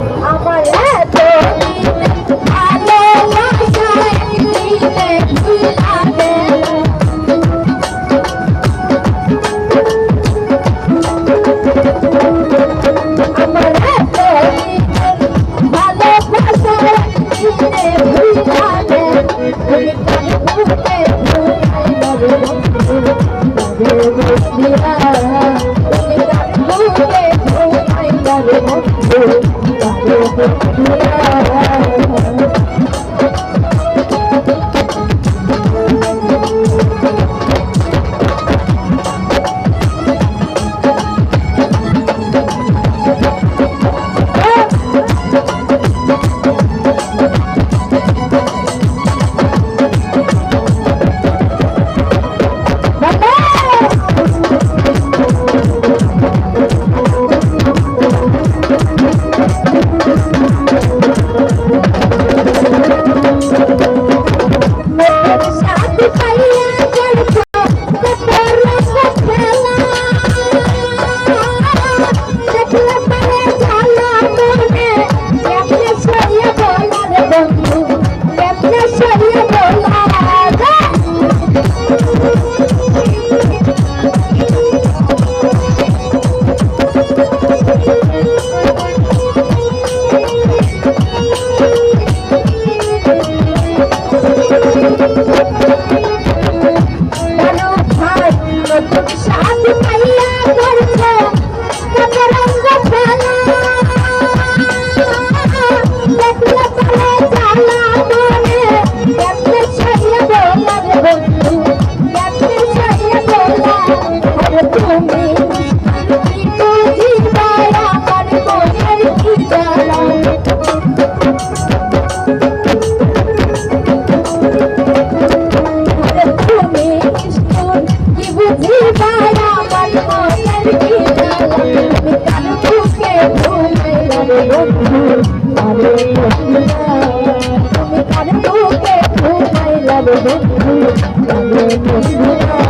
阿爸 ¡Gracias! ঘুমাইলা রে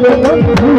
levantando